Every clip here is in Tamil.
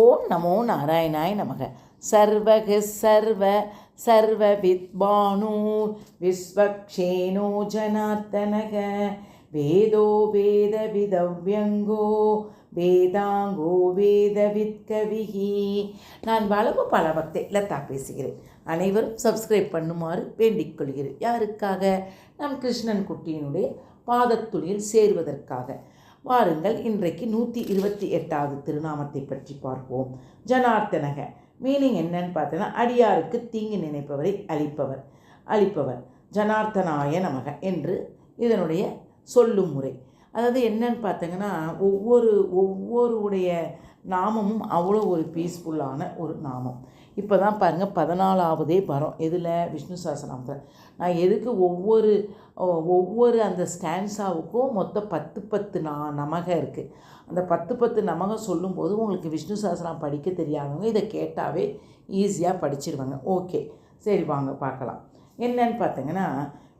ஓம் நமோ நாராயணாய் நமக. சர்வக சர்வ சர்வ வித்வானூர் விஸ்வக்ஷேனோ ஜனார்த்தனக. வேதோ வேத விதவ்யங்கோ வேதாங்கோ வேத வித்கவிகி. நான் வளவு பல பக்தை லதா பேசுகிறேன். அனைவரும் சப்ஸ்கிரைப் பண்ணுமாறு வேண்டிக் கொள்கிறேன். யாருக்காக? நம் கிருஷ்ணன் குட்டியினுடைய பாதத்துளியில் சேருவதற்காக. வாருங்கள் இன்றைக்கு நூற்றி இருபத்தி எட்டாவது திருநாமத்தை பற்றி பார்ப்போம். ஜனார்த்தனக மீனிங் என்னன்னு பார்த்தோன்னா அடியாருக்கு தீங்கு நினைப்பவரை அழிப்பவர். அழிப்பவர். ஜனார்த்தனாய நமக என்று இதனுடைய சொல்லும் முறை. அதாவது என்னன்னு பார்த்தீங்கன்னா ஒவ்வொரு ஒவ்வொருடைய நாமமும் அவ்வளோ ஒரு பீஸ்ஃபுல்லான ஒரு நாமம். இப்போ தான் பாருங்கள் பதினாலாவதே வரோம். எதில்? விஷ்ணு சஹஸ்ரநாமத்தில் நான் எதுக்கு ஒவ்வொரு ஒவ்வொரு அந்த ஸ்டான்ஸாவுக்கும் மொத்தம் பத்து பத்து நா நமக இருக்குது அந்த பத்து பத்து நமகம் சொல்லும்போது உங்களுக்கு விஷ்ணு சாஸ்திரம் படிக்க தெரியாதவங்க இதை கேட்டாவே ஈஸியாக படிச்சிருவாங்க. ஓகே சரி வாங்க பார்க்கலாம். என்னன்னு பார்த்தீங்கன்னா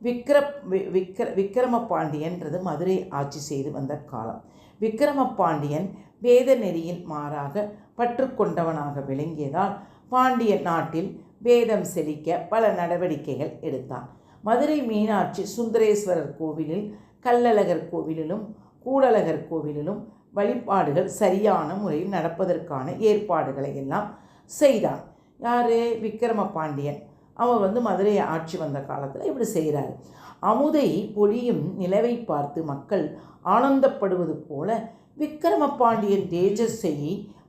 விக்ர வி- விக்ர விக்ரம பாண்டியன்றது மதுரை ஆட்சி செய்து வந்த காலம். விக்ரம பாண்டியன் வேத நெறியில் மாறாக பற்று கொண்டவனாக விளங்கியதால் பாண்டிய நாட்டில் வேதம் செழிக்க பல நடவடிக்கைகள் எடுத்தான். மதுரை மீனாட்சி சுந்தரேஸ்வரர் கோவிலில் கல்லழகர் கோவிலிலும் கூடலகர் கோவிலிலும் வழிபாடுகள் சரியான முறையில் நடப்பதற்கான ஏற்பாடுகளை எல்லாம் செய்தான். யார்? விக்ரம பாண்டியன் அவர் வந்து மதுரையை ஆட்சி வந்த காலத்தில் இப்படி செய்கிறாரு அமுதை பொழியும் நிலவை பார்த்து மக்கள் ஆனந்தப்படுவது போல விக்ரம பாண்டியன் தேஜஸை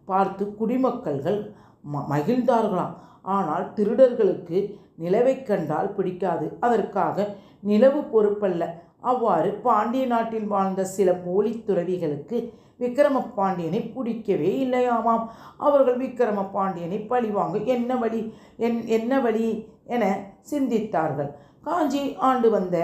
பார்த்து குடிமக்கள்கள் ம மகிழ்ந்தார்களாம். ஆனால் திருடர்களுக்கு நிலவை கண்டால் பிடிக்காது. அதற்காக நிலவு பொறுப்பல்ல. அவ்வாறு பாண்டிய நாட்டில் வாழ்ந்த சில போலி துறவிகளுக்கு விக்ரம பாண்டியனை பிடிக்கவே இல்லையாமாம். அவர்கள் விக்ரம பாண்டியனை பழிவாங்க என்ன வழி என் என்ன வழி என சிந்தித்தார்கள். காஞ்சி ஆண்டு வந்த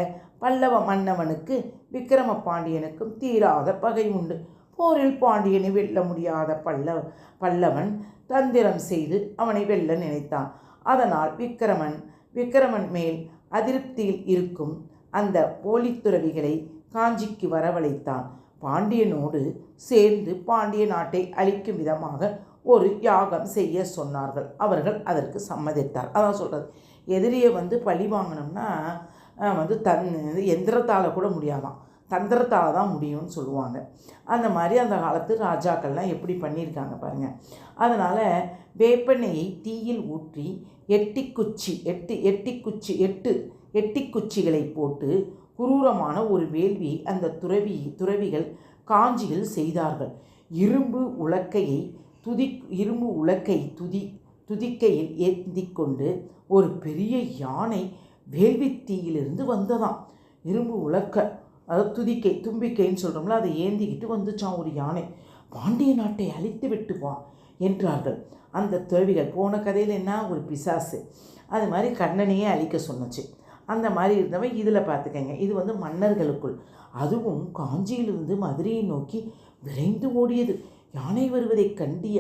பல்லவ மன்னவனுக்கு விக்ரம பாண்டியனுக்கும் தீராத பகை உண்டு. போரில் பாண்டியனை வெல்ல முடியாத பல்லவ பல்லவன் தந்திரம் செய்து அவனை வெல்ல நினைத்தான். அதனால் விக்கிரமன் விக்கிரமன் மேல் அதிருப்தியில் இருக்கும் அந்த போலித்துறவிகளை காஞ்சிக்கு வரவழைத்தான். பாண்டியனோடு சேர்ந்து பாண்டிய நாட்டை அழிக்கும் விதமாக ஒரு யாகம் செய்ய சொன்னார்கள். அவர்கள் அதற்கு சம்மதித்தார். அதான் சொல்கிறது எதிரியை வந்து பழி வாங்கினோம்னா வந்து தன் எந்திரத்தால் கூட முடியாதான். தந்திரத்தால் தான் முடியும்னு சொல்லுவாங்க. அந்த மாதிரி அந்த காலத்து ராஜாக்கள்லாம் எப்படி பண்ணியிருக்காங்க பாருங்கள் அதனால் வேப்பெண்ணெயை தீயில் ஊற்றி எட்டிக்குச்சி எட்டு எட்டிக்குச்சி எட்டு எட்டிக்குச்சிகளை போட்டு குரூரமான ஒரு வேள்வி அந்த துறவி துறவிகள் காஞ்சியில் செய்தார்கள். இரும்பு உலக்கையை துதி இரும்பு உலக்கை துதி துதிக்கையில் ஏந்தி கொண்டு ஒரு பெரிய யானை வேள்வித்தீயிலிருந்து வந்ததாம். இரும்பு உலக்க அதாவது துதிக்கை தும்பிக்கைன்னு சொல்கிறோம்ல அதை ஏந்திக்கிட்டு வந்துச்சான் ஒரு யானை. பாண்டிய நாட்டை அழித்து விட்டு வா என்றார்கள். அந்த துறவிகள் போன கதையில் என்ன? ஒரு பிசாசு. அது மாதிரி கண்ணனையே அழிக்க சொன்னுச்சு. அந்த மாதிரி இருந்தவன் இதில் பார்த்துக்கங்க இது வந்து மன்னர்களுக்குள். அதுவும் காஞ்சியிலிருந்து மதுரையை நோக்கி விரைந்து ஓடியது. யானை வருவதை கண்டிய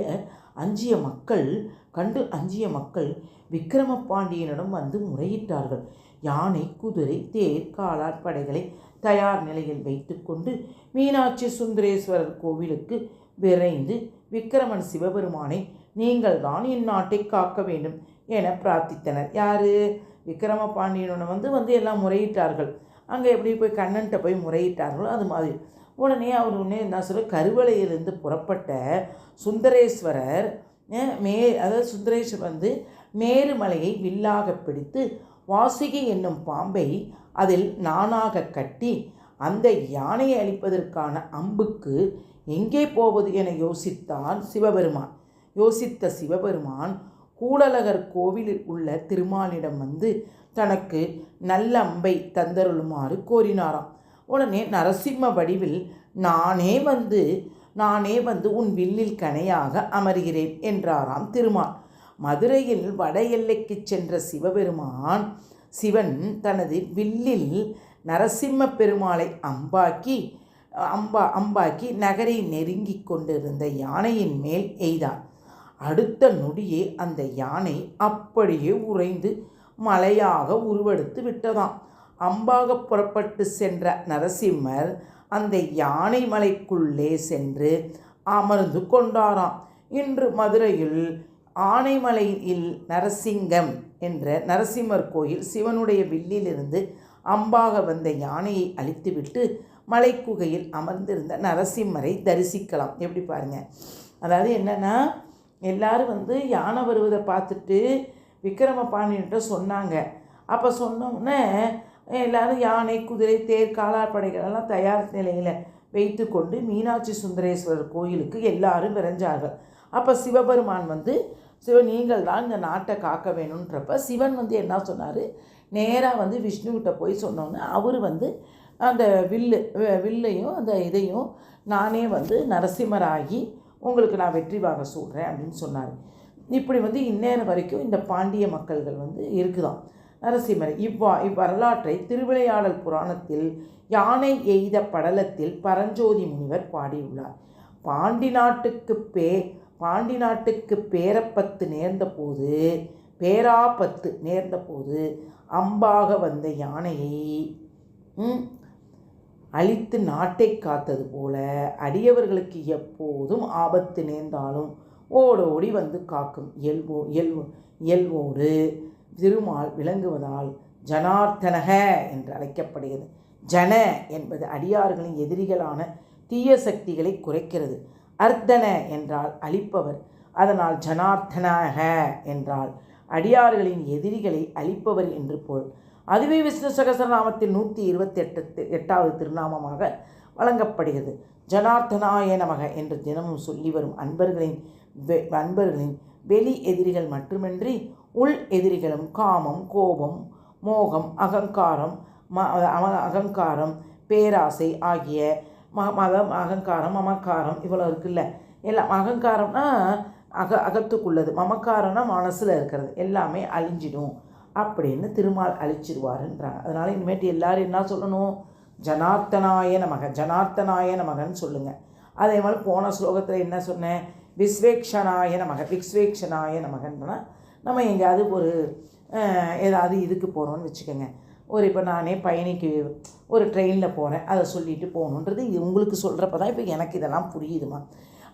அஞ்சிய மக்கள் கண்டு அஞ்சிய மக்கள் விக்கிரம பாண்டியனிடம் வந்து முறையிட்டார்கள். யானை குதிரை தேர் காலாட் படைகளை தயார் நிலையில் வைத்துக்கொண்டு மீனாட்சி சுந்தரேஸ்வரர் கோவிலுக்கு விரைந்து விக்கிரமன் சிவபெருமானை நீங்கள் தான் இந்நாட்டை காக்க வேண்டும் என பிரார்த்தித்தனர். யார்? விக்கிரம பாண்டியனோட வந்து வந்து எல்லாம் முறையிட்டார்கள். அங்கே எப்படி போய் கண்ணன்ட்ட போய் முறையிட்டார்களோ அது மாதிரி. உடனே அவர் உடனே என்ன சொல்ல கருவலையிலிருந்து புறப்பட்ட சுந்தரேஸ்வரர் மே அதாவது சுந்தரேஸ்வரர் வந்து மேருமலையை வில்லாக பிடித்து வாசுகி என்னும் பாம்பை அதில் நானாக கட்டி அந்த யானையை அழிப்பதற்கான அம்புக்கு எங்கே போவது என யோசித்தான் சிவபெருமான். யோசித்த சிவபெருமான் கூடலகர் கோவிலில் உள்ள திருமாலிடம் வந்து தனக்கு நல்ல அம்பை தந்தருளுமாறு கோரினாராம். உடனே நரசிம்ம வடிவில் நானே வந்து நானே வந்து உன் வில்லில் கணையாக அமர்கிறேன் என்றாராம் திருமால். மதுரையில் வட எல்லைக்கு சென்ற சிவபெருமான் சிவன் தனது வில்லில் நரசிம்ம பெருமாளை அம்பாக்கி அம்பா அம்பாக்கி நகரை நெருங்கி கொண்டிருந்த யானையின் மேல் எய்தார் அடுத்த நொடியே அந்த யானை அப்படியே உறைந்து மலையாக உருவெடுத்து விட்டதாம். அம்பாக புறப்பட்டு சென்ற நரசிம்மர் அந்த யானை மலைக்குள்ளே சென்று அமர்ந்து கொண்டாராம். இன்று மதுரையில் ஆனைமலையில் நரசிங்கம் என்ற நரசிம்மர் கோயில் சிவனுடைய வில்லிலிருந்து அம்பாக வந்த யானையை அழித்துவிட்டு மலைக்குகையில் அமர்ந்திருந்த நரசிம்மரை தரிசிக்கலாம். எப்படி பாருங்க. அதாவது என்னென்னா எல்லாரும் வந்து யானை வருவதை பார்த்துட்டு விக்ரம பாண்டியன்ட்ட சொன்னாங்க. அப்போ சொன்னோன்னே எல்லோரும் யானை குதிரை தேர் காலாட்படைகளெல்லாம் தயார் நிலையில் வைத்துக்கொண்டு மீனாட்சி சுந்தரேஸ்வரர் கோயிலுக்கு எல்லாரும் விரைஞ்சார்கள். அப்போ சிவபெருமான் வந்து சிவன் நீங்கள் தான் இந்த நாட்டை காக்க வேணுன்றப்ப சிவன் வந்து என்ன சொன்னார்? நேராக வந்து விஷ்ணுக்கிட்ட போய் சொன்னோன்னே அவர் வந்து அந்த வில்லு வில்லையும் அந்த இதையும் நானே வந்து நரசிம்மராகி உங்களுக்கு நான் வெற்றி வாங்க சொல்கிறேன் அப்படின்னு சொன்னார். இப்படி வந்து இந்நேரம் வரைக்கும் இந்த பாண்டிய மக்கள்கள் வந்து இருக்குதாம். நரசிம்மர் இவ்வா இவ்வரலாற்றை திருவிளையாடல் புராணத்தில் யானை எய்த படலத்தில் பரஞ்சோதி முனிவர் பாடியுள்ளார். பாண்டி நாட்டுக்கு பே பாண்டி நாட்டுக்கு பேரப்பத்து நேர்ந்தபோது பேராபத்து நேர்ந்தபோது அம்பாக வந்த யானையை அழித்து நாட்டை காத்தது போல அடியவர்களுக்கு எப்போதும் ஆபத்து நேர்ந்தாலும் ஓடோடி வந்து காக்கும் இயல்போ இயல்பு இயல்போடு திருமால் விளங்குவதால் ஜனார்த்தனக என்று அழைக்கப்படுகிறது. ஜன என்பது அடியார்களின் எதிரிகளான தீய சக்திகளை குறைக்கிறது. அர்த்தன என்றால் அழிப்பவர். அதனால் ஜனார்த்தனக என்றால் அடியார்களின் எதிரிகளை அழிப்பவர் என்று பொருள். அதுவே விஷ்ணு சகசரநாமத்தில் நூற்றி இருபத்தெட்டு எட்டாவது திருநாமமாக வழங்கப்படுகிறது. ஜனார்த்தனாய நமக என்று தினமும் சொல்லி வரும் அன்பர்களின் வெ- அன்பர்களின் வெளி எதிரிகள் மட்டுமின்றி உள் எதிரிகளும் காமம் கோபம் மோகம் அகங்காரம் ம அகங்காரம் பேராசை ஆகிய ம மதம் அகங்காரம் மமக்காரம் இவ்வளோ இருக்குல்ல? எல்லாம் அகங்காரம்னா அக அகத்துக்குள்ளது. மமக்காரம்னா மனசில் இருக்கிறது. எல்லாமே அழிஞ்சிடும். அப்படின்னு திருமால் அழிச்சிடுவாருன்றாங்க அதனால் இனிமேட்டு எல்லாரும் என்ன சொல்லணும்? ஜனார்த்தனாய நமக ஜனார்த்தனாய நமகன்னு சொல்லுங்கள் அதே மாதிரி போன ஸ்லோகத்தில் என்ன சொன்னேன்? விஸ்வேக்ஷனாய நமக விஸ்வேக்ஷனாய நமகன்னா நம்ம எங்கேயாவது ஒரு ஏதாவது இதுக்கு போகிறோம்னு வச்சுக்கோங்க. ஒரு இப்போ நானே பயணிக்கு ஒரு ட்ரெயினில் போகிறேன் அதை சொல்லிட்டு போகணுன்றது இது உங்களுக்கு சொல்கிறப்ப தான் இப்போ எனக்கு இதெல்லாம் புரியுதுமா.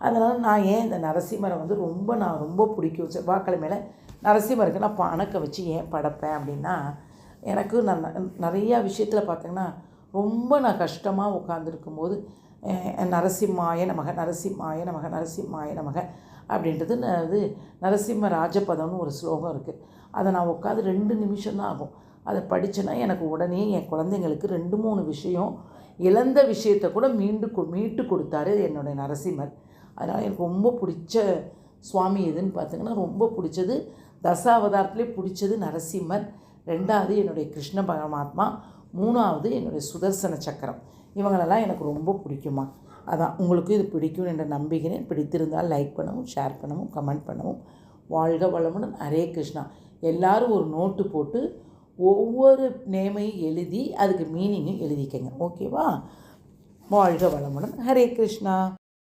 அதனால் நான் ஏன் இந்த நரசிம்மரை வந்து ரொம்ப நான் ரொம்ப பிடிக்கும். செவ்வாய்க்கிழமையில் நரசிம்மருக்கு நான் பணக்கை வச்சு ஏன் படைப்பேன் அப்படின்னா எனக்கு நான் நிறையா விஷயத்தில் பார்த்தீங்கன்னா ரொம்ப நான் கஷ்டமாக உட்காந்துருக்கும்போது நரசிம்மாய நமக நரசிம்மாய நமக நரசிம்மாய நமக அப்படின்றது அது இது நரசிம்ம ராஜபதம்னு ஒரு ஸ்லோகம் இருக்குது அதை நான் உட்காந்து ரெண்டு நிமிஷம் தான் ஆகும். அதை படித்தேன்னா எனக்கு உடனே என் குழந்தைங்களுக்கு ரெண்டு மூணு விஷயம் இழந்த விஷயத்தை கூட மீண்டு கொ- மீட்டு கொடுத்தாரு என்னுடைய நரசிம்மர். அதனால் எனக்கு ரொம்ப பிடிச்ச சுவாமி எதுன்னு பார்த்தீங்கன்னா ரொம்ப பிடிச்சது தசாவதாரத்திலே பிடிச்சது நரசிம்மர். ரெண்டாவது என்னுடைய கிருஷ்ண பரமாத்மா. மூணாவது என்னுடைய சுதர்சன சக்கரம். இவங்களெல்லாம் எனக்கு ரொம்ப பிடிக்குமா. அதான் உங்களுக்கும் இது பிடிக்கும் என்ற நம்புகிறேன். பிடித்திருந்தால் லைக் பண்ணவும் ஷேர் பண்ணவும் கமெண்ட் பண்ணவும். வாழ்க வளமுடன். ஹரே கிருஷ்ணா. எல்லோரும் ஒரு நோட்டு போட்டு ஒவ்வொரு நேமையும் எழுதி அதுக்கு மீனிங்கும் எழுதிக்கங்க. ஓகேவா வாழ்க வளமுடன். ஹரே கிருஷ்ணா.